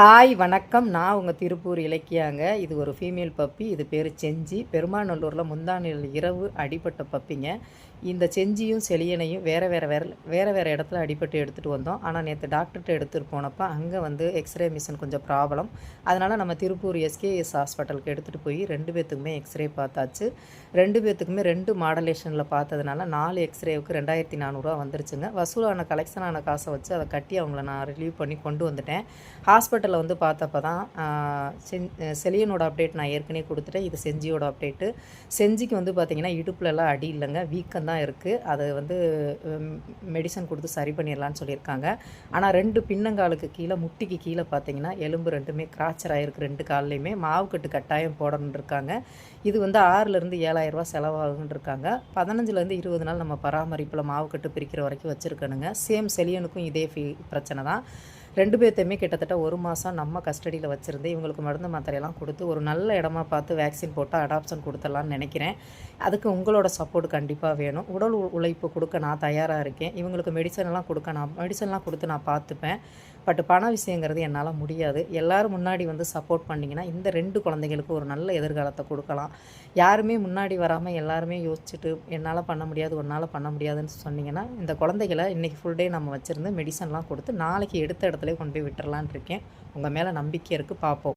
Hi வணக்கம். நான் உங்கள் திருப்பூர் இலக்கியாங்க. இது ஒரு ஃபீமேல் பப்பி இது பேர் செஞ்சி. பெருமாநல்லூரில் முந்தானில் இரவு அடிபட்ட பப்பிங்க இந்த செஞ்சியும் செலியனையும் வேறு வேறு வேறு வேறு வேறு இடத்துல அடிபட்டு எடுத்துகிட்டு வந்தோம். ஆனால் நேற்று டாக்டர்கிட்ட எடுத்துகிட்டு போனப்போ அங்கே வந்து எக்ஸ்ரே மிஷின் கொஞ்சம் ப்ராப்ளம் அதனால் நம்ம திருப்பூர் எஸ்கேஎஸ் ஹாஸ்பிட்டலுக்கு எடுத்துகிட்டு போய் ரெண்டு பேர்த்துக்குமே எக்ஸ்ரே பார்த்தாச்சு. ரெண்டு பேர்த்துக்குமே ரெண்டு மாடலேஷனில் பார்த்ததுனால நாலு எக்ஸ்ரேவுக்கு ரெண்டாயிரத்தி நானூறுரூவா வந்துருச்சுங்க. வசூலான கலெக்ஷனான காசை வச்சு அதை கட்டி அவங்கள நான் ரிலீவ் பண்ணி கொண்டு வந்துட்டேன். ஹாஸ்பிட்டலில் வந்து பார்த்தப்ப தான் செலியனோட அப்டேட் நான் ஏற்கனவே கொடுத்துட்டேன். இது செஞ்சியோட அப்டேட்டு செஞ்சிக்கு வந்து பார்த்திங்கன்னா இடுப்புலலாம் அடி இல்லைங்க. வீக்கம் தான் இருக்குது அது வந்து மெடிசன் கொடுத்து சரி பண்ணிடலான்னு சொல்லியிருக்காங்க. ஆனால் ரெண்டு பின்னங்காலுக்கு கீழே முட்டிக்கு கீழே பார்த்தீங்கன்னா எலும்பு ரெண்டுமே கிராச்சர் ஆகிருக்கு ரெண்டு கால்லையுமே மாவுக்கட்டு கட்டாயம் போடணுன்னு இருக்காங்க. இது வந்து ஆறுலேருந்து ஏழாயிரரூவா செலவாகுன்னு இருக்காங்க. பதினஞ்சுலேருந்து இருபது நாள் நம்ம பராமரிப்பில் மாவுக்கட்டு பிரிக்கிற வரைக்கும் வச்சுருக்கணுங்க. சேம் செலியனுக்கும் இதே ஃபீ பிரச்சனை தான். ரெண்டு பேர்த்தையுமே கிட்டத்தட்ட ஒரு மாதம் நம்ம கஸ்டடியில் வச்சுருந்து இவங்களுக்கு மருந்து மாத்திரையெல்லாம் கொடுத்து ஒரு நல்ல இடமா பார்த்து வேக்சின் போட்டு அடாப்ஷன் கொடுத்துடலான்னு நினைக்கிறேன். அதுக்கு உங்களோட சப்போர்ட் கண்டிப்பாக வேணும். உடல் உழைப்பு கொடுக்க நான் தயாராக இருக்கேன். இவங்களுக்கு மெடிசன்லாம் கொடுக்க நான் மெடிசன்லாம் கொடுத்து நான் பார்த்துப்பேன். பட் பண விஷயங்கிறது என்னால் முடியாது. எல்லோரும் முன்னாடி வந்து சப்போர்ட் பண்ணிங்கன்னா இந்த ரெண்டு குழந்தைங்களுக்கு ஒரு நல்ல எதிர்காலத்தை கொடுக்கலாம். யாருமே முன்னாடி வராமல் எல்லாருமே யோசிச்சுட்டு என்னால் பண்ண முடியாது உன்னால் பண்ண முடியாதுன்னு சொன்னிங்கன்னா இந்த குழந்தைகளை இன்றைக்கி ஃபுல் டே நம்ம வச்சுருந்து மெடிசன்லாம் கொடுத்து நாளைக்கு எடுத்த இடத்துல கொண்டு போய் விட்டுறலான் இருக்கேன். உங்கள் மேலே நம்பிக்கை இருக்குது பார்ப்போம்